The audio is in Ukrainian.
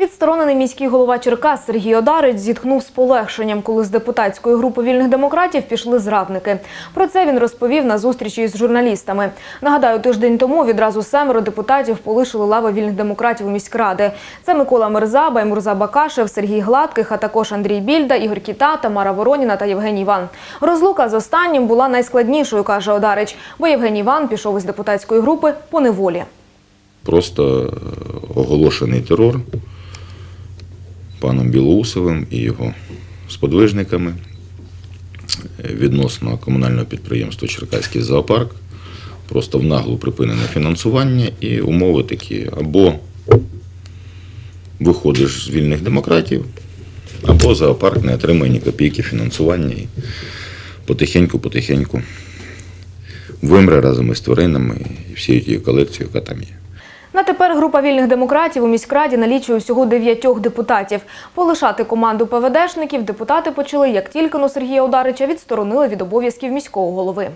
Відсторонений міський голова Черкас Сергій Одарич зітхнув з полегшенням, коли з депутатської групи вільних демократів пішли зрадники. Про це він розповів на зустрічі із журналістами. Нагадаю, тиждень тому відразу семеро депутатів полишили лави вільних демократів у міськради. Це Микола Мерза, Баймурза Бакашев, Сергій Гладких, а також Андрій Більда, Ігор Кіта, Тамара Вороніна та Євгеній Іван. Розлука з останнім була найскладнішою, каже Одарич, бо Євгеній Іван пішов із депутатської групи по неволі. Просто е, оголошений терор паном Білоусовим і його сподвижниками е, відносно комунального підприємства Черкаський зоопарк. Просто в наглу припинене фінансування і умови такі або виходиш з вільних демократів, або зоопарк не отримає ні копійки фінансування і потихеньку-потихеньку вимре разом із тваринами і всією тією колекцією, яка там є. На тепер група вільних демократів у міськраді налічує всього дев'ятьох депутатів. Полишати команду ПВДшників депутати почали, як тільки но Сергія Ударича відсторонили від обов'язків міського голови.